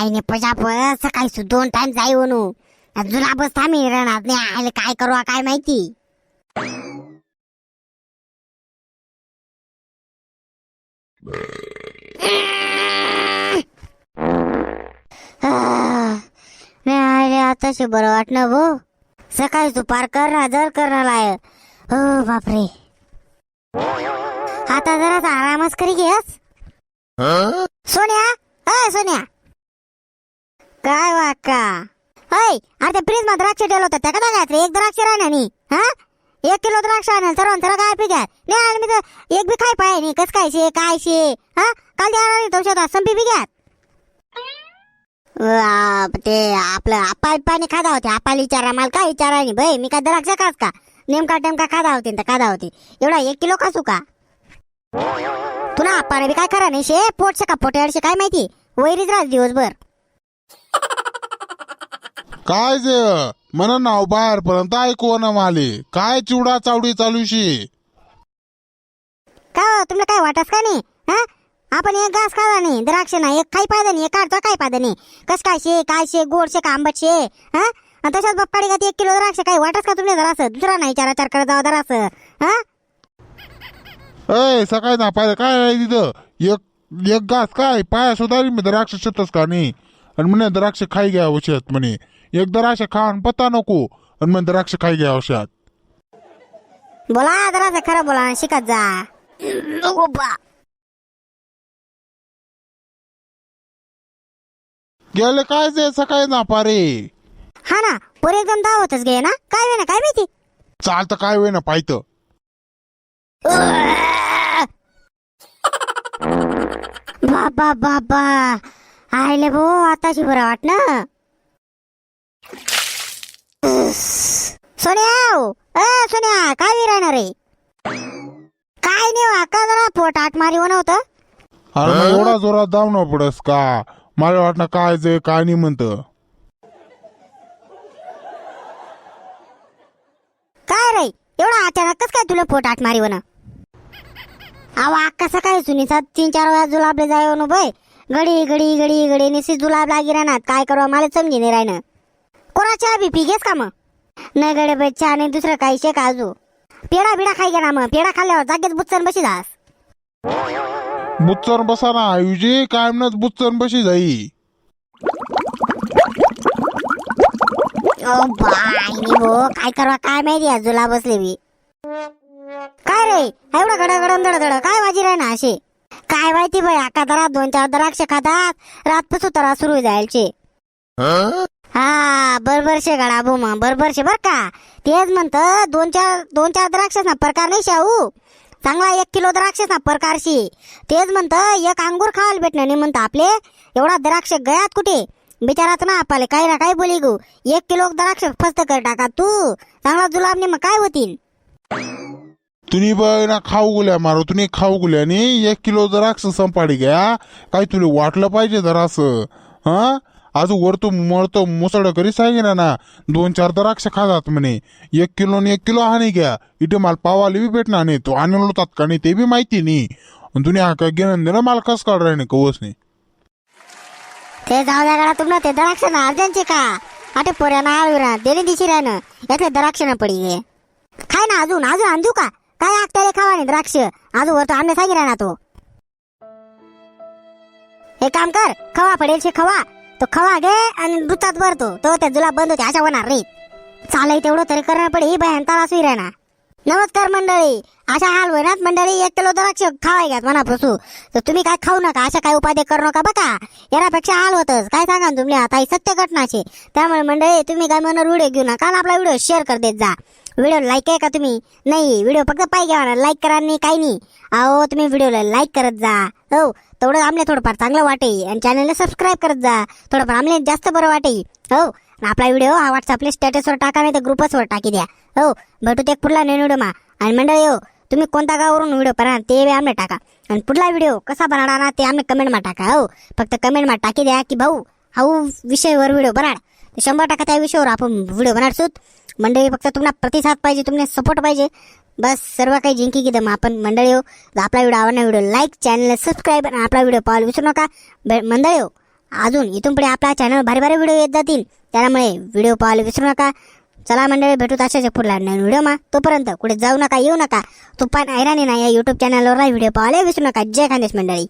आईने पजा बस सकाळी दोन टाइम जाई वनू जुला बस थांबी राहणार नाही आईला काय करू काय माहिती? नाही आताशे बरं वाटणं भो. सकाळी तू पार करणार जर करणार आहे. हो बापरे. आता जरा आरामच करी घेस. सोन्या सोन्या. काय वाका होय अरे ते फ्रीजमध्ये द्राक्ष ठेवलं होतं. त्या का घ्यायचं एक द्राक्ष राहणार नाही. हा? एक किलो द्राक्ष आणेल सर्व सर्व काय पिक्या नाही आणि मी तर एक बी खाय पाय नाही. कस काय शे काय शे हा? काल द्या तो शेतात संपी बिघ्यात ते आपलं आपा पाणी खादा होते. आपाला विचारा मला काय विचारा नाही. बाई मी काय द्राक्ष खास का? नेमका टेमका खादा होते तर खादा होते. एवढा एक किलो खासू का? तुला आपाने बी काय करा नाही शे? पोटशे का? पोटे काय माहिती? वैरीच राहत दिवसभर. काय जे? म्हणा नाव बाहेर पर्यंत ऐकू ना माले. काय चिवडा चावडी चालूशी? का तुला काय वाटस का नाही? हा? आपण एक घास खावा नाही. द्राक्ष नाही. एक खाई पाहिजे नाही. एक काढतो काय पाहिजे नाही. कस काय शे काय शे गोड शे का आंबट शे? हा? आणि तशाच बाप्पाडी का ते एक किलो द्राक्ष. काही वाटस का तुला जरासं? दुसरा नाही. चार चार करत जावा जरासं. हा? अय सकाळी ना पाहिजे काय आहे तिथं? एक एक घास काय? पाया सुद्धा मी द्राक्ष शेतच का नाही? आणि म्हणे द्राक्ष खाई घ्या औषध म्हणे. एक द्राक्ष खा आणि पत्ता नको आणि म्हणे द्राक्ष खाई घ्या औषध. बोला जरासं खरं बोला शिकत जा. नको बा. गेले काय जे सकाळी ना पारे हा ना पोरी एकदम धावतच गे ना? काय वे ना काय माहिती? चालतं काय वेळ ना पाहितं. बाबा बाबा. आयले भो आताची बरं वाट ना सोन्या ओ, ए सोन्या काय विरायणार रे? काय नाही वा का जरा पोट आठ मारी होतं. अरे मग एवढा जोरात जाऊ न पडस का? मला वाटणं काय जे काय नाही म्हणतं. काय रे? एवढा अचानक कस काय तुला पोट आठ मारी होणं? अहो अक्का सकाळी सुनीचा तीन चार वेळा जुलाबले जाय नो बाय. गडी गडी गडी गडी निसी जुलाब लागी राहणार काय करू मला समजी नाही राहणं कोणा चहा बी पी घेस का मग? नाही गडे बाई चहा नाही दुसरं काही शे का अजू पेडा बिडा खाई घ्या ना मग. पेडा खाल्ल्यावर जागेत बुच्चन बशी जास बुच्चर बसा ना आयुजी कायमनच बुच्चर बशी जाई. ओ बाई हो काय करवा काय माहिती आज जुला बसले बी. काय रे एवढं गडम धड धड काय वाजी राही ना असे काय माहिती बाई आका दरात दोन चार द्राक्ष खातात. तरा सुरू जायचे हा बरोबर शे गडा मग बरोबर शे बर का. तेच म्हणत दोन चार दोन चार द्राक्ष ना प्रकार नाही शाहू चांगला एक किलो द्राक्ष ना प्रकारशी. तेच म्हणत एक अंगूर खावायला भेटणार नाही म्हणतं आपले. एवढा द्राक्ष गयात कुठे? बिचारात ना आपले काही ना काही बोली गो. एक किलो द्राक्ष फस्त कर टाका तू. चांगला जुलाब नाही मग काय होतील? तुम्ही बघ ना खाऊ गुल्या मारो तुम्ही खाऊ गुल्याने एक किलो द्राक्ष संपाडी घ्या. काही तुला वाटलं पाहिजे जरासं. हा? आज वरतो मळतो मुसळ करी सांगेना ना? दोन चार द्राक्ष खातात म्हणे. एक किलो आणि एक किलो हानी घ्या. इथे माल पावाले बी भेटणार नाही. तो आणलो होतात का नाही ते बी माहिती नाही. तुम्ही हा काय घेणं देणं माल कस काढ नाही कवच नाही. ते जाऊ द्या गाडा तुम्हाला ते द्राक्ष ना अर्जनचे का? आटे पोऱ्या ना आळविरा देणे दिशी राहणं यातले द्राक्ष ना पडी गे खाय ना अजून अजून आणू का? काय आकट्याले खावा नाही द्राक्ष? अजून वरतो आणणे सांगी ना तो? हे काम कर खवा पडेल शे खवा. तो खवा घे आणि दुतात भरतो तो. त्या जुला बंद होते अशा होणार रे चालय तेवढं तरी करणार पडे ही बयान तारा सुई राहणार. नमस्कार मंडळी. अशा हाल होईनात मंडळी एक किलो द्राक्ष खावाय घ्यात म्हणा प्रसू तर तुम्ही काय खाऊ नका अशा काय उपाय करू नका बघा. यापेक्षा हाल होतच. काय सांगा ना तुम्ही? आता ही सत्य घटनाचे त्यामुळे मंडळी तुम्ही काय मनावर व्हिडिओ घेऊ नका आणि आपला व्हिडिओ शेअर कर देत जा. व्हिडिओ लाईक आहे का तुम्ही? नाही व्हिडिओ फक्त पाय घ्या लाईक करा नाही काही नाही. अहो तुम्ही व्हिडिओला लाईक करत जा. हो तेवढं आमले थोडंफार चांगलं वाटे. आणि चॅनलला सबस्क्राईब करत जा. थोडंफार आमले जास्त बरं वाटे. हो आपला व्हिडिओ हा व्हॉट्सअपला स्टेटसवर टाका नाही तर ग्रुपसवर टाकी द्या. हो भेटू ते पुढला नवीन व्हिडिओ मा. आणि मंडळी हो तुम्ही कोणत्या गावावरून व्हिडिओ बनणार ते बी आम्ही टाका. आणि पुढला व्हिडिओ कसा बनाणार ना ते आम्ही कमेंटमा टाका. हो फक्त कमेंटमा टाकी द्या की भाऊ हा विषयवर व्हिडिओ बनाड शंभर टक्का त्या विषयावर आपण व्हिडिओ बनाडसूत मंडळी फक्त तुम्हाला प्रतिसाद पाहिजे तुम्हाला सपोर्ट पाहिजे. बस सर्व काही जिंकी की दम. आपण मंडळी हो आपला व्हिडिओ आवडला व्हिडिओ लाईक चॅनल सबस्क्राईब आणि आपला व्हिडिओ पाहायला विसरू नका. बे- मंडळी हो अजून इथून पुढे आपला चॅनल भारी भारी व्हिडिओ येत जातील. त्यामुळे व्हिडिओ पाहायला विसरू नका. चला मंडळी भेटू अशाच पुढला नवीन व्हिडिओ मा. तोपर्यंत कुठे जाऊ नका येऊ नका. तुपान ऐराणी ना या युट्यूब चॅनलवर व्हिडिओ पाहायला विसरू नका. जय खानदेश मंडळी.